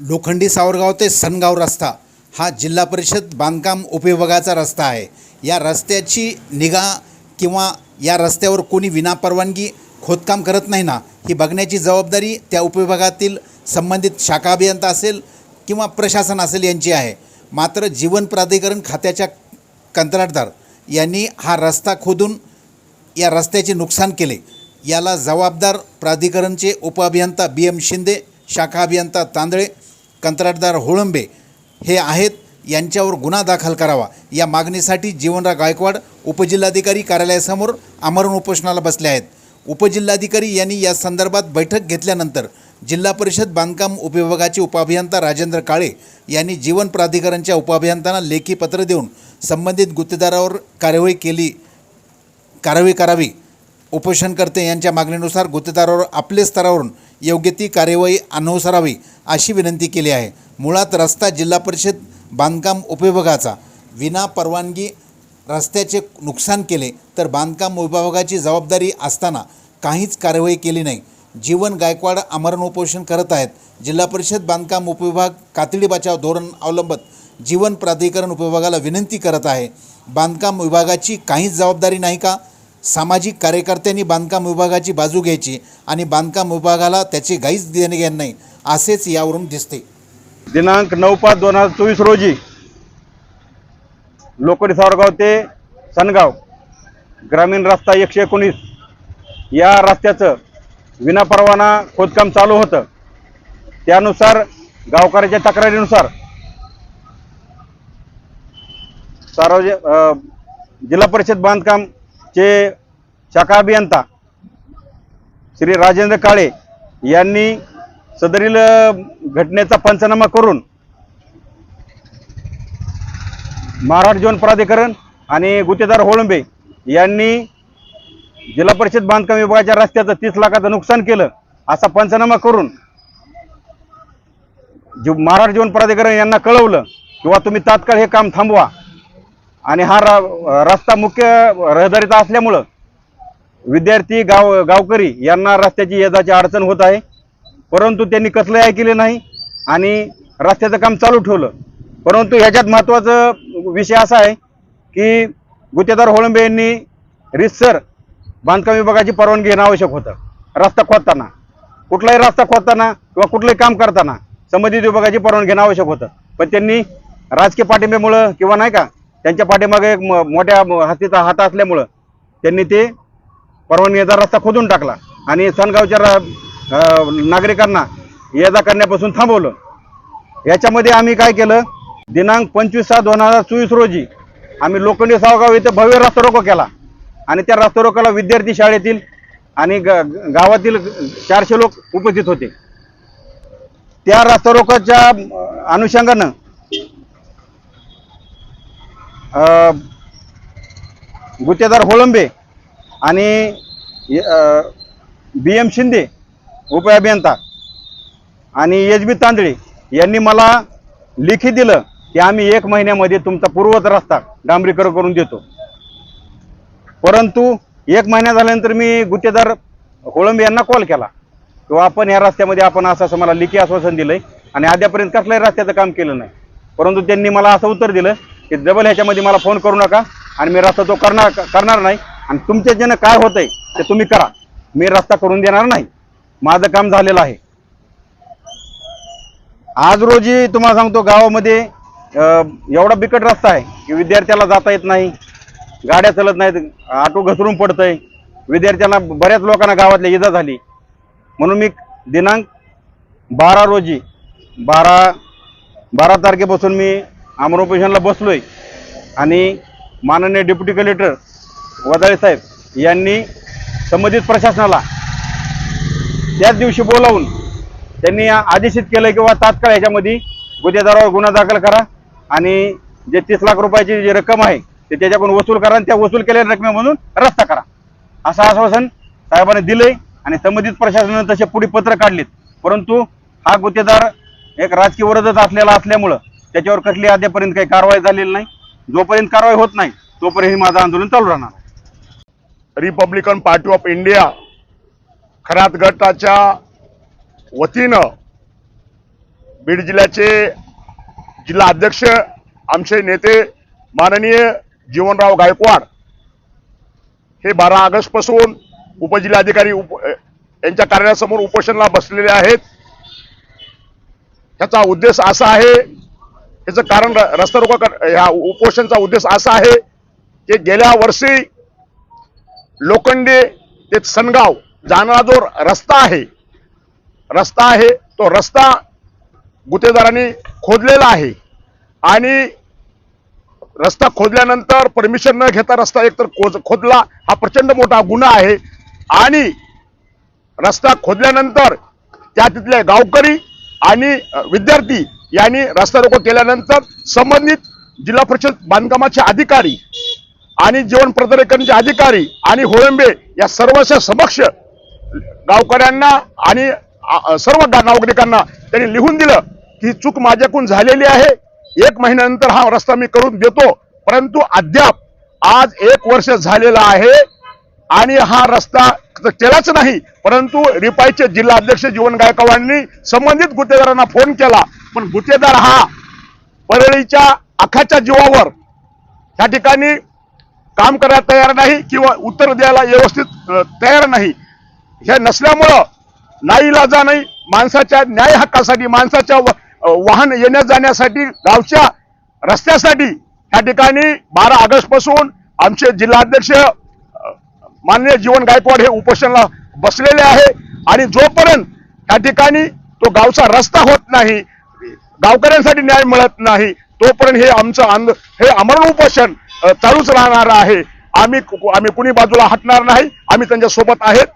लोखंडी सावरगाव ते सनगाव रस्ता हा जिल्हा परिषद बांधकाम उपविभागाचा रस्ता आहे. या रस्त्याची निगा किंवा या रस्त्यावर कोणी विनापरवानगी खोदकाम करत नाही ना ही बघण्याची जबाबदारी त्या उपविभागातील संबंधित शाखा अभियंता असेल किंवा प्रशासन असेल यांची आहे. मात्र जीवन प्राधिकरण खात्याच्या कंत्राटदार यांनी हा रस्ता खोदून या रस्त्याचे नुकसान केले. याला जबाबदार प्राधिकरणचे उपअभियंता बी एम शिंदे शाखा अभियंता तांदळे कंत्राटदार होळंबे हे आहेत यांच्यावर गुन्हा दाखल करावा. या मागणीसाठी जीवनराव गायकवाड उपजिल्हाधिकारी कार्यालयासमोर आमरण उपोषणाला बसले आहेत. उपजिल्हाधिकारी यांनी या संदर्भात बैठक घेतल्यानंतर जिल्हा परिषद बांधकाम उपविभागाचे उपअभियंता राजेंद्र काळे यांनी जीवन प्राधिकरणच्या उपअभियंत्यांना लेखी पत्र देऊन संबंधित गुत्तेदारावर कार्यवाही केली कारवाई करावी. उपोषणकर्ते यांच्या मागणीनुसार गुत्तेदारावर आपल्या स्तरावरून योग्य ती कार्यवाही अनुसरावी अशी विनंती केली आहे. मुळात रस्ता जिल्हा परिषद बांधकाम उपविभागाचा विना परवानगी रस्त्याचे नुकसान केले तर बांधकाम विभागाची जबाबदारी असताना काहीच कार्यवाही केली नाही. जीवन गायकवाड आमरण उपोषण करत आहेत. जिल्हा परिषद बांधकाम उपविभाग कातडी बचाव धोरण अवलंबत जीवन प्राधिकरण उपविभागाला विनंती करत आहे. बांधकाम विभागाची काहीच जबाबदारी नाही का? सामाजिक कार्यकर्त्यांनी बांधकाम विभागाची बाजू घ्यायची आणि बांधकाम विभागाला त्याची गाईच देणे घेण नाही असेच यावरून दिसते. दिनांक नऊ पाच दोन हजार चोवीस रोजी लोकडी सावरगाव ते सनगाव ग्रामीण रस्ता एकशे एकोणीस. या रस्त्याचं विनापरवाना खोदकाम चालू होतं. त्यानुसार गावकऱ्याच्या तक्रारीनुसार सार्वजनिक जिल्हा परिषद बांधकाम चे शाखा अभियंता श्री राजेंद्र काळे यांनी सदरील घटनेचा पंचनामा करून महाराष्ट्र जीवन प्राधिकरण आणि गुत्तेदार होळंबे यांनी जिल्हा परिषद बांधकाम विभागाच्या रस्त्याचं तीस लाखाचं नुकसान केलं असा पंचनामा करून जी महाराष्ट्र जीवन प्राधिकरण यांना कळवलं किंवा तुम्ही तात्काळ हे काम थांबवा. आणि हा रा- रस्ता मुख्य रहदारीचा असल्यामुळं विद्यार्थी गाव गावकरी यांना रस्त्याची येजाची अडचण होत आहे. परंतु त्यांनी कसलंही ऐकले नाही आणि रस्त्याचं काम चालू ठेवलं. परंतु ह्याच्यात महत्त्वाचं विषय असा आहे की गुत्तेदार होळंबे यांनी रितसर बांधकाम विभागाची परवानगी घेणं आवश्यक होतं. रस्ता खोदताना. कुठलाही रस्ता खोदताना किंवा कुठलंही काम करताना संबंधित विभागाची परवानगी घेणं आवश्यक होतं. पण त्यांनी राजकीय पाठिंब्यामुळं किंवा नाही का त्यांच्या पाठीमागे एक मोठ्या हत्तीचा हस्तीचा हात असल्यामुळं त्यांनी ते परवानगीचा रस्ता खोदून टाकला. आणि सनगावच्या नागरिकांना ये जा करण्यापासून थांबवलं. याच्यामध्ये आम्ही काय केलं? दिनांक पंचवीस सहा दोन हजार चोवीस रोजी आम्ही लोखंडी सावगाव इथं भव्य रस्ता रोको केला. आणि त्या रस्ता रोकोला विद्यार्थी शाळेतील आणि ग- गावातील चारशे लोक उपस्थित होते. त्या रस्ता रोकोच्या अनुषंगानं गुत्तेदार होळंबे आणि बी एम शिंदे उपअभियंता आणि एच बी तांदळे यांनी मला लिखी दिलं की आम्ही एक महिन्यामध्ये तुमचा पूर्वत रस्ता डांबरीकरण करून देतो. परंतु एक महिना झाल्यानंतर मी गुत्तेदार होळंबे यांना कॉल केला. किंवा आपण या रस्त्यामध्ये आपण असं असं मला लिखी आश्वासन दिलंय आणि अद्यापर्यंत कसल्याही रस्त्याचं काम केलं नाही. परंतु त्यांनी मला असं उत्तर दिलं की डबल ह्याच्यामध्ये मला फोन करू नका आणि मी रस्ता तो करणार करणार नाही. आणि तुमच्या ज्यानं काय होतंय ते तुम्ही करा. मी रस्ता करून देणार नाही. माझं काम झालेलं आहे. आज रोजी तुम्हाला सांगतो गावामध्ये एवढा बिकट रस्ता आहे की विद्यार्थ्याला जाता येत नाही. गाड्या चालत नाहीत ऑटो घसरून पडतंय. विद्यार्थ्यांना बऱ्याच लोकांना गावातल्या इजा झाली. म्हणून मी दिनांक बारा रोजी बारा बारा तारखेपासून मी आमरोपोषणला बसलोय. आणि माननीय डेप्युटी कलेक्टर वदाळे साहेब यांनी संबंधित प्रशासनाला त्याच दिवशी बोलावून त्यांनी आदेशित केलं किंवा तात्काळ ह्याच्यामध्ये गुन्हेगारावर गुन्हा दाखल करा. आणि जे तीस लाख रुपयाची जी रक्कम आहे ते त्याच्याकडून वसूल करा आणि त्या वसूल केलेल्या रकमेमधून रस्ता करा. असं आश्वासन साहेबांनी दिलंय आणि संबंधित प्रशासनानं तसे पुढे पत्र काढलीत. परंतु हा गुत्तेदार एक राजकीय वरदच असलेला असल्यामुळं त्याच्यावर कसली अद्यापर्यंत काही कारवाई झालेली नाही. जोपर्यंत कारवाई होत नाही तोपर्यंत हे माझं आंदोलन चालू राहणार. Republican party of India Kharat गटाच्या वतीनं बीड जिल्ह्याचे जिल्हा अध्यक्ष आमचे नेते माननीय जीवनराव गायकवाड हे बारा ऑगस्टपासून उपजिल्हाधिकारी उप यांच्या कार्यालयासमोर उपोषणाला बसलेले आहेत. त्याचा उद्देश असा आहे याचं कारण रस्ता रोको ह्या उपोषणचा उद्देश असा आहे की गेल्या वर्षी लोखंडे ते सनगाव जाणारा जो रस्ता आहे रस्ता आहे तो रस्ता गुतेदारांनी खोदलेला आहे. आणि रस्ता खोदल्यानंतर परमिशन न घेता रस्ता एकतर खोज- खोदला. हा प्रचंड मोठा गुन्हा आहे. आणि रस्ता खोदल्यानंतर त्या तिथले गावकरी आणि विद्यार्थी यांनी रस्ता रोको केल्यानंतर संबंधित जिल्हा परिषद बांधकामाचे अधिकारी आणि जीवन प्रदायकांचे अधिकारी आणि होळंबे या सर्वांच्या समक्ष गावकऱ्यांना आणि सर्व नागरिकांना त्यांनी लिहून दिलं की ही चूक माझ्याकडून झालेली आहे. एक महिन्यानंतर हा रस्ता मी करून देतो. परंतु अद्याप आज एक वर्ष झालेला आहे आणि हा रस्ता केलाच नाही. परंतु रिपाईचे जिल्हा अध्यक्ष जीवन गायकवाडांनी संबंधित गुत्तेदारांना फोन केला. पण गुत्तेदार हा परळीच्या आखाच्या जीवावर त्या ठिकाणी काम करायला तयार नाही किंवा उत्तर द्यायला व्यवस्थित तयार नाही. हे नसल्यामुळं नाईलाजा नाही माणसाच्या न्याय हक्कासाठी माणसाच्या वाहन येण्या जाण्यासाठी गावच्या रस्त्यासाठी ह्या ठिकाणी बारा ऑगस्टपासून आमचे जिल्हाध्यक्ष माननीय जीवन गायकवाड हे उपोषणाला बसलेले आहे. आणि जोपर्यंत त्या ठिकाणी तो गावचा रस्ता होत नाही गावकऱ्यांसाठी न्याय मिळत नाही. तोपर्यंत हे आमचं आंद हे अमरण उपोषण चालूच राहणार आहे. आम्ही आम्ही कुणी बाजूला हटणार नाही. आम्ही त्यांच्यासोबत आहेत.